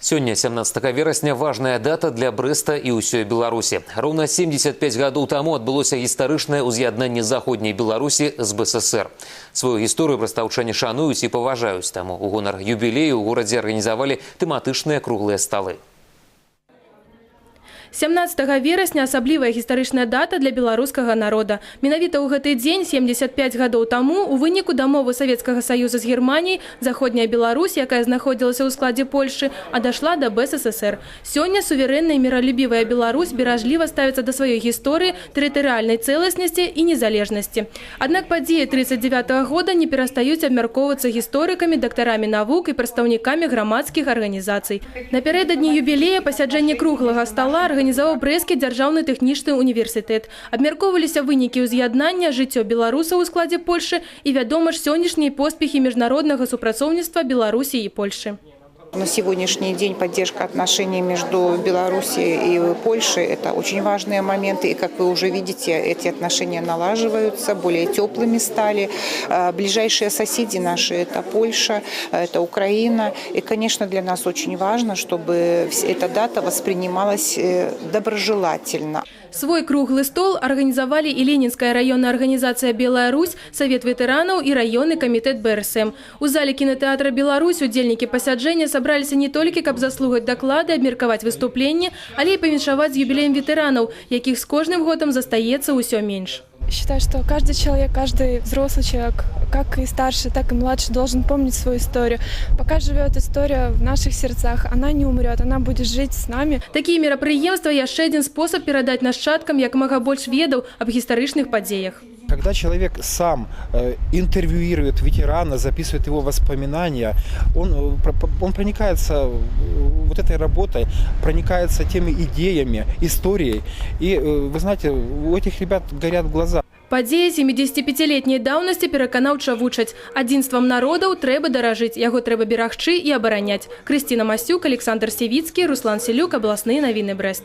Сёння 17 верасня важная дата для Брэста і ўсёй Беларусі. Роўна 75 гадоў таму адбылося гістарычнае ўз'яднанне заходняй Беларусі з БССР. Сваю гісторыю брастаўчане шануюць і паважаюць таму. У гонар юбілею ў горадзе арганізавалі тэматычныя круглыя сталы. 17 верасня асаблівая гістарычная дата для беларускага народа. Менавіта ў гэты дзень 75 гадоў таму у выніку дамовы Савецкага саюза з Германіяй заходняя Беларусь, якая знаходзілася ў складзе Польшы, адашла да БССР. Сёння суверэнная і міралюбівая Беларусь беражліва ставіцца да сваёй гісторыі, тэрытарыяльнай цэласнасці і незалежнасці. Аднак падзеі 39 года не перастаюць абмяркоўвацца гісторыкамі, дактарамі навук і прадстаўнікамі грамадскіх арганізацый. Напярэдадні юбілея пасяджэнне круглага стала арганізаваў брэсцкі дзяржаўны тэхнічны універсітэт. Абмяркоўваліся вынікі ўз'яднання, жыццё беларусаў у складзе Польшы і, вядома ж, сённяшнія поспехі міжнароднага супрацоўніцтва Беларусі і Польшы. На сегодняшний день поддержка отношений между Белоруссией и Польшей – это очень важные моменты. И, как вы уже видите, эти отношения налаживаются, более теплыми стали. А, Ближайшие соседи наши – это Польша, это Украина. И, конечно, для нас очень важно, чтобы эта дата воспринималась э, доброжелательно. Свой круглы стол арганізавалі і Ленінская раённая арганізацыя Белая Русь, Савет ветэранаў і раённы камітэт БРСМ. У зале кінотэатра Беларусь удзельнікі пасяджэння сабраліся не толькі, каб заслухаць даклады, абмеркаваць выступленне, але і павіншаваць з юбілеем ветэранаў, якіх з кожным годам застаецца ўсё менш. Считаю, что каждый человек, каждый взрослый человек, как и старший, так и младший, должен помнить свою историю. Пока живет история в наших сердцах, она не умрет, она будет жить с нами. Такія мерапрыемствы яшчэ адзін спосаб перадаць нашчадкам як мага больш ведаў аб гістарычных падзеях. Когда человек сам э, интервьюирует ветерана, записывает его воспоминания, он, э, про- по- он проникается э, вот этой работой, проникается теми идеями, историей. И, э, вы знаете, у этих ребят горят глаза. Падзея 75-летняй даўнасці пераканаўча вучаць. Адзінствам народаў трэба даражыць, яго трэба берагчы і абараняць. Крысціна Масюк, Александр Севіцкі, Руслан Селюк, абласныя навіны Брэст.